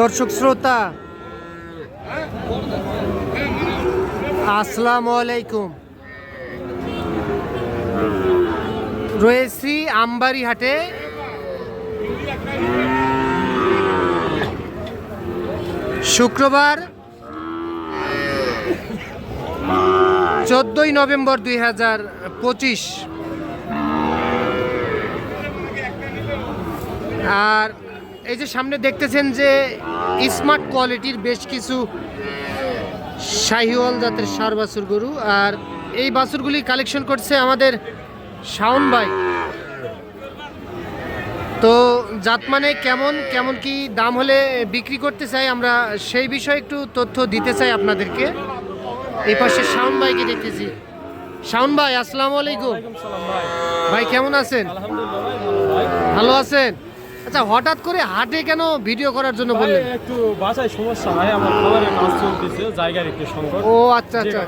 দর্শক শ্রোতা আসসালামু আলাইকুম। রয়েছি আমবাড়ি হাটে শুক্রবার চোদ্দই নভেম্বর দুই হাজার পঁচিশ। আর এই যে সামনে দেখতেছেন যে স্মার্ট কোয়ালিটির বেশ কিছু শাহিওয়াল জাতের সার বাছুর গরু আর এই বাছুরগুলি কালেকশন করছে আমাদের শাওন ভাই। তো জাত মানে কেমন কেমন কি দাম হলে বিক্রি করতে চাই আমরা সেই বিষয়ে একটু তথ্য দিতে চাই আপনাদেরকে। এই পাশে শাওন ভাইকে দেখতেছি। শাওন ভাই আসসালামু আলাইকুম। ওয়ালাইকুম ভাই। কেমন আছেন? ভালো আছেন? আচ্ছা হঠাৎ করে হাটে কেন ভিডিও করার জন্য বললেন? একটু বাসায় সমস্যা ভাই আমার খাবারের কাজ চলতেছে জায়গার একটু সংকট। ও আচ্ছা আচ্ছা।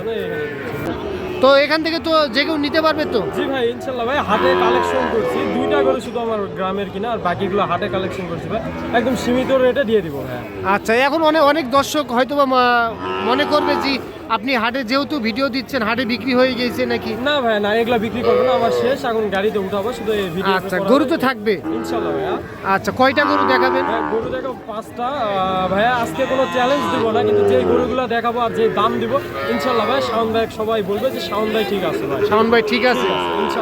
তো এখান থেকে তো যে কেউ নিতে পারবে তো? জি ভাই ইনশাল্লাহ ভাই হাটে কালেকশন করছি। দুইটা করে শুধু আমার গ্রামের কিনা আর বাকিগুলো হাটে কালেকশন করছি ভাই। একদম সীমিত রেটে দিয়ে দিব ভাই। আচ্ছা এখন অনেক অনেক দর্শক হয়তো মনে করবে যে আপনি হাটে যেহেতু ভিডিও দিচ্ছেন হাটে বিক্রি হয়ে গেছে নাকি? না ভাই না এগুলা বিক্রি করব না আমার শেষ এখন গাড়িতে উঠাবো শুধু এই ভিডিও আচ্ছা গরু তো থাকবে? ইনশাল্লাহ ভাইয়া। আচ্ছা কয়টা গরু দেখাবেন? গরু দেখো পাঁচটা। ভাইয়া আজকে কোনো চ্যালেঞ্জ দিব না কিন্তু যে গরুগুলো দেখাবো আর যে দাম দিব ইনশাল্লাহ ভাই শাওন ভাই সবাই বলবে যে শাওন ভাই ঠিক আছে ভাই। শাওন ভাই ঠিক আছে।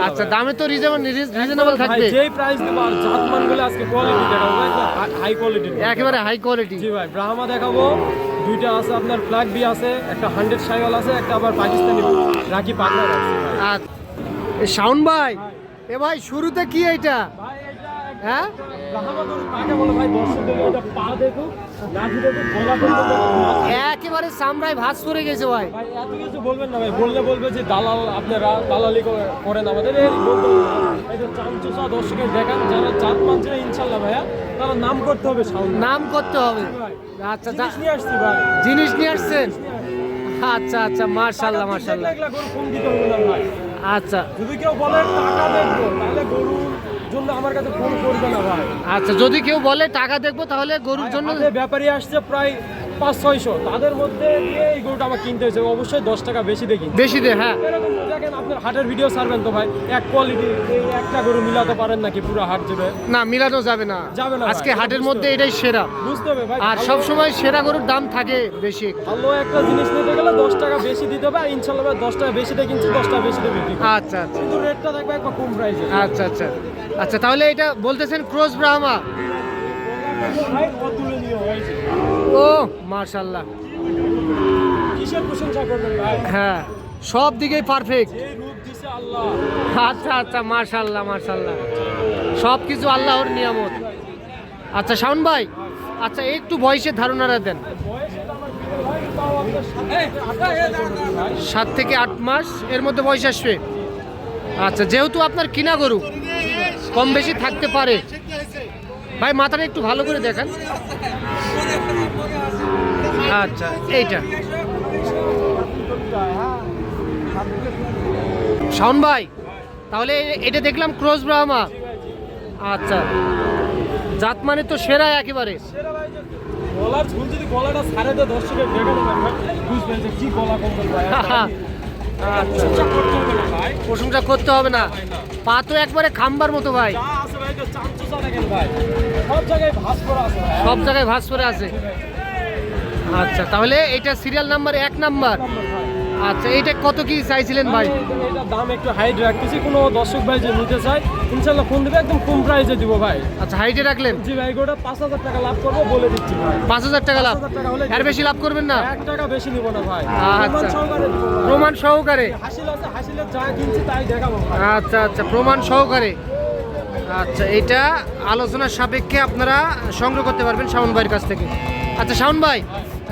আচ্ছা দামে তো রিজনেবল রিজনেবল থাকবে। যেই প্রাইস দেবো আর জাত মানগুলো আজকে কোয়ালিটি দেখাবো ভাই হাই কোয়ালিটি একেবারে হাই কোয়ালিটি জি ভাই ব্রাহ্মা দেখাবো। দুইটা আছে আপনার ফ্ল্যাগ বি আছে, একটা হান্ড্রেড সাইকেল আছে, একটা আবার পাকিস্তানি রাখি পাকিস্তান। আচ্ছা। শাওন ভাই, এ ভাই, শুরুতে কি এইটা? হ্যাঁ? গরু। একেবারে চামড়ায় ভাঁজ পড়ে গেছে ভাই। এত কিছু বলবেন না ভাই বললে বলবে যে দালাল আপনারা দালালি করেন আমাদের। চামচুসা দর্শকের দেখান যারা জাত মানছে ইনশাল্লাহ ভাইয়া তারা নাম করতে হবে নাম করতে হবে। আচ্ছা জিনিস নিয়ে আসছি ভাই। জিনিস নিয়ে আসছেন? আচ্ছা আচ্ছা মার্শাল্লাহ মার্শাল্লাহ গরু আচ্ছা। যদি কেউ বলে টাকা দেখব তাহলে গরুর জন্য আমার কাছে ফোন করবে না ভাই। আচ্ছা যদি কেউ বলে টাকা দেখব তাহলে গরুর জন্য ব্যাপারী আসছে প্রায় পাঁচ ছয়শো তাদের মধ্যে এই গরুটা আমার কিনতে হয়েছে। অবশ্যই দশ টাকা বেশি দেখি বেশি দে হ্যাঁ। এরকম দেখেন আপনার হাটের ভিডিও ছাড়বেন তো ভাই। এক কোয়ালিটি এই একটা গরু মিলাতে পারেন নাকি? পুরো হাট যাবে না মিলানো যাবে না। যাবে না আজকে হাটের মধ্যে এটাই সেরা। বুঝতে হবে ভাই। আর সব সময় সেরা গরুর দাম থাকে বেশি। ভালো একটা জিনিস নিতে গেলে দশ টাকা বেশি দিতে হবে। ইনশাল্লাহ দশ টাকা বেশি দিয়ে কিনছি দশ টাকা বেশি দিয়ে বিক্রি আচ্ছা আচ্ছা। কিন্তু রেটটা থাকবে একবার কম প্রাইসে আচ্ছা আচ্ছা। আচ্ছা তাহলে এটা বলতেছেন ক্রোজ ব্রাহ্মা। ভাই হয়েছে। ও মার্শাল্লাহ হ্যাঁ সব দিকেই পারফেক্ট আচ্ছা আচ্ছা মার্শাল্লাহ মার্শাল্লাহ সব কিছু আল্লাহর নিয়ামত। আচ্ছা শাওন ভাই আচ্ছা একটু বয়সের ধারণাটা দেন। সাত থেকে আট মাস এর মধ্যে বয়স আসবে। আচ্ছা যেহেতু আপনার কিনা গরু কম বেশি থাকতে পারে। ভাই মাথাটা একটু ভালো করে দেখান। আচ্ছা এইটা। শাওন ভাই তাহলে এটা দেখলাম ক্রস ব্রাহ্মা। আচ্ছা জাত মানে তো সেরা একেবারে আচ্ছা। প্রশংসা করতে হবে না পা তো একবারে খাম্বার মতো ভাই। সব জায়গায় ভাস করা আছে আচ্ছা তাহলে এটা সিরিয়াল নাম্বার এক নাম্বার আচ্ছা এইটা কত কি চাইছিলেন ভাই? এটা দাম একটু হাইট রাখতেছি কোনো দর্শক ভাই যে নিতে চায় ইনশাল্লাহ ফোন দেবে একদম কম প্রাইসে দিব ভাই। আচ্ছা হাইটে রাখলেন? জি ভাই গোটা পাঁচ হাজার টাকা লাভ করব বলে দিচ্ছি ভাই। পাঁচ হাজার টাকা লাভ? 5,000 টাকা হলে এর বেশি লাভ করবেন না? এক টাকা বেশি নিব না ভাই। আচ্ছা। প্রমাণ সহকারে হাসিল আছে হাসিলের যা কিনছি তাই দেখাবো আচ্ছা আচ্ছা প্রমাণ সহকারে। আচ্ছা এটা আলোচনার সাপেক্ষে আপনারা সংগ্রহ করতে পারবেন শাওন ভাইয়ের কাছ থেকে। আচ্ছা শাওন ভাই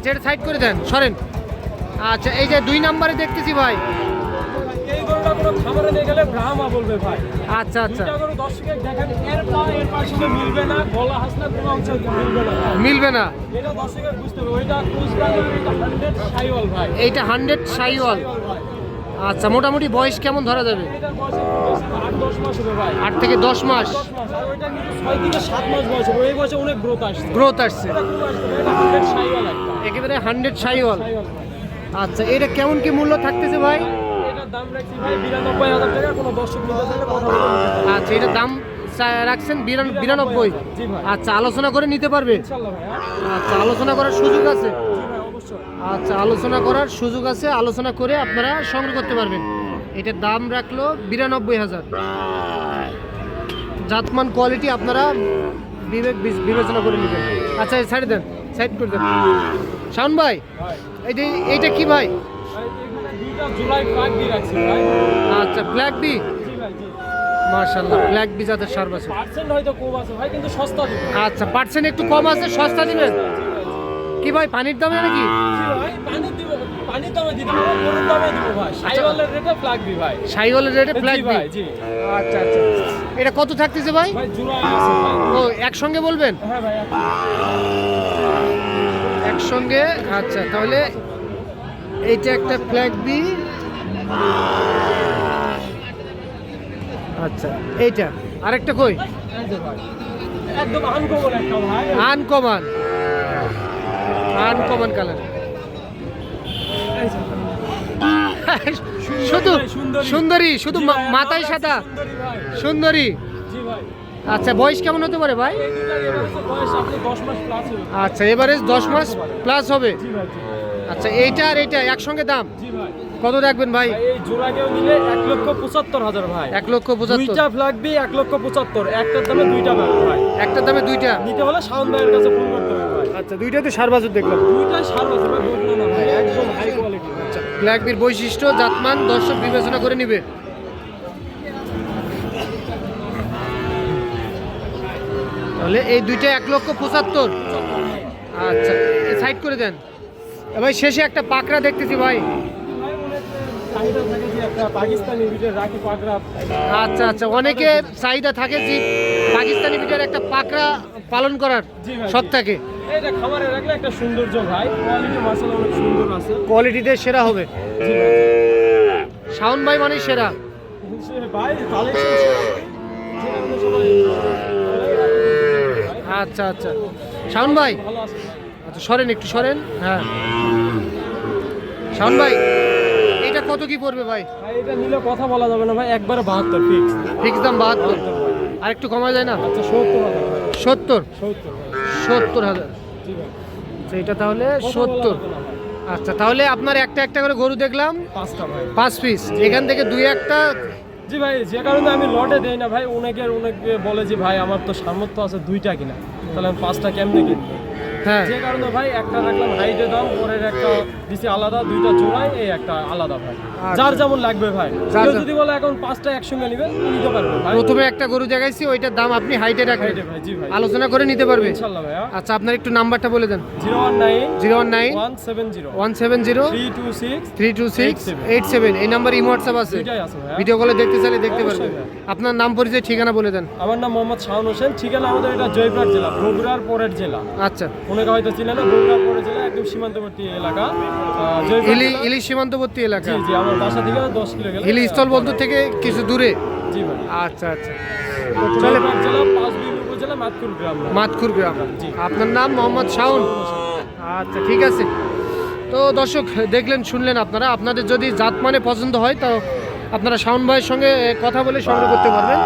আচ্ছা এটা সাইড করে দেন সরেন। আচ্ছা এই যে দুই নাম্বারে দেখতেছি ভাই। এই গরুটা কোনো খাবারে নিয়ে গেলে ব্রাহ্মা বলবে ভাই। আচ্ছা আচ্ছা। গরু দর্শকের দেখেন এর পা এর পার সঙ্গে মিলবে না গলা হাসনা কোনো অংশ মিলবে না। মিলবে না। এটা দর্শকের বুঝতে হবে। ওইটা কুচবাজার এটা হান্ড্রেড সাইওয়াল ভাই। এইটা হান্ড্রেড সাইওয়াল। সাইওয়াল আচ্ছা মোটামুটি বয়স কেমন ধরা যাবে? আট থেকে দশ মাস। সাত মাস বয়স এই বয়সে গ্রোথ আসছে। হান্ড্রেড সাইওয়াল একটা হান্ড্রেড সাইওয়াল আচ্ছা এটা কেমন কি মূল্য থাকতেছে ভাই। আচ্ছা এটার দাম রাখছেন বিরানব্বই আচ্ছা আলোচনা করে নিতে পারবে? হ্যাঁ? আচ্ছা আলোচনা করার সুযোগ আছে? আচ্ছা আলোচনা করার সুযোগ আছে আলোচনা করে আপনারা সংগ্রহ করতে পারবেন। এটার দাম রাখল বিরানব্বই হাজার। জাতমান কোয়ালিটি আপনারা বিবেক বিবেচনা করে নেবেন। আচ্ছা সাইড দেন সাইড করে দেন। শাওন ভাই ভাই এইটা কি ভাই? আচ্ছা ব্ল্যাক বি মার্শাল্লাহ ব্ল্যাক বি জাতের সার আছে। সস্তা আচ্ছা পার্সেন্ট একটু কম আছে, সস্তা দিবেন? কি ভাই, পানির দামে নাকি? রেটে ভাই জি আচ্ছা আচ্ছা এটা কত থাকতেছে ভাই? ভাই ও, একসঙ্গে বলবেন? হ্যাঁ ভাই একসঙ্গে আচ্ছা তাহলে এইটা একটা ফ্ল্যাগ বি আচ্ছা এইটা আরেকটা কই? Uncommon uncommon colour. শুধু সুন্দরী। শুধু মাথায় সাদা। সুন্দরী। আচ্ছা বয়স কেমন হতে পারে ভাই? এই দুটার এবারে বয়স আপনি 10 মাস প্লাস হবে আচ্ছা এভারেজ দশ মাস প্লাস হবে। জি ভাই জি আচ্ছা এইটা আর এইটা একসঙ্গে দাম? কত রাখবেন ভাই? এই নিলে এক লক্ষ পঁচাত্তর। হাজার ভাই এক লক্ষ পঁচাত্তর দুইটা ফ্ল্যাগ বি এক লক্ষ পঁচাত্তর। একটার দামে দুইটা ভাই। একটার দামে দুইটা? নিতে হলে শাওন ভাইয়ের কাছে ফোন করতে হবে ভাই। আচ্ছা দুইটাতে সার বাজুর দেখলাম। দুইটাই সার আছে ভাই একদম হাই কোয়ালিটি আচ্ছা ব্ল্যাক বৈশিষ্ট্য জাতমান দর্শক বিবেচনা করে নিবে। তাহলে এই দুইটা এক লক্ষ পঁচাত্তর। আচ্ছা সাইড করে দেন। ভাই শেষে একটা পাকড়া দেখতেছি ভাই। আচ্ছা আচ্ছা অনেকের চাহিদা থাকে যে পাকিস্তানি বিটার একটা পাকড়া পালন করার শখ থাকে। এটা খামারে রাখলে একটা সৌন্দর্য ভাই। কোয়ালিটি মাসালা অনেক সুন্দর আছে। কোয়ালিটিতে সেরা হবে। শাওন ভাই মানে সেরা। ভাই কালেকশন যে আপনি সবাই ভাই, আচ্ছা আচ্ছা। শাওন ভাই। আচ্ছা সরেন একটু সরেন। হ্যাঁ। শাওন ভাই এটা কত কি পড়বে ভাই? ভাই এটা নিলে কথা বলা যাবে না ভাই একবারে বাহাত্তর ফিক্স ফিক্স দাম বাহাত্তর। আর একটু কমা যায় না? আচ্ছা সত্তর সত্তর? সত্তর হাজার। আচ্ছা, এটা তাহলে সত্তর। আচ্ছা তাহলে আপনার একটা একটা করে গরু দেখলাম। পাঁচটা ভাই। পাঁচ পিস এখান থেকে দুই একটা জি ভাই, যে কারণে আমি লটে দেই না ভাই। অনেকের, অনেকে বলে যে, ভাই, আমার তো সামর্থ্য আছে দুইটা কিনা। তাহলে আমি পাঁচটা কেমনে কিনবো? যে কারণে ভাই একটা রাখলাম হাইটে দাম পরের একটা দিছি আলাদা দুইটা এই একটা আলাদা ভাই। আচ্ছা। যার যেমন লাগবে ভাই। কেউ যদি বলে এখন পাঁচটা একসঙ্গে নিতে পারবে ভাই। প্রথমে একটা গরু ওইটার দাম আপনি হাইটে ভাই ভাই। আলোচনা করে নিতে পারবেন ইনশাল্লাহ ভাইয়া। আচ্ছা আপনার একটু নাম্বারটা বলে দেন। Zero one nine zero one nine one seven zero one seven zero three two six three two six eight seven এই নাম্বার ইমো হোয়াটসঅ্যাপ আছে। ভিডিও কলে দেখতে চাইলে দেখতে পারবেন আপনার নাম পরিচয় ঠিকানা বলে দেন। আমার নাম মোহাম্মদ শাহন হোসেন। ঠিকানা আমাদের এটা জয়পুরহাট জেলা বগুড়ার পরের জেলা। আচ্ছা। অনেকে হয়তো না পরের একদম সীমান্তবর্তী এলাকা। ইলি ইলি সীমান্তবর্তী এলাকা? জি আমার বাসা থেকে দশ কিলো গেলে বন্ধু থেকে কিছু দূরে? জি ভাই। আচ্ছা আচ্ছা। জেলা পাঁচবিবি উপজেলা মাতকুর গ্রাম। মাতকুর গ্রাম। জি। আপনার নাম মোহাম্মদ শাওন? আচ্ছা ঠিক আছে। তো দর্শক দেখলেন শুনলেন আপনারা। আপনাদের যদি জাত মানে পছন্দ হয় তো আপনারা শাওন ভাইয়ের সঙ্গে কথা বলে সংগ্রহ করতে পারবেন।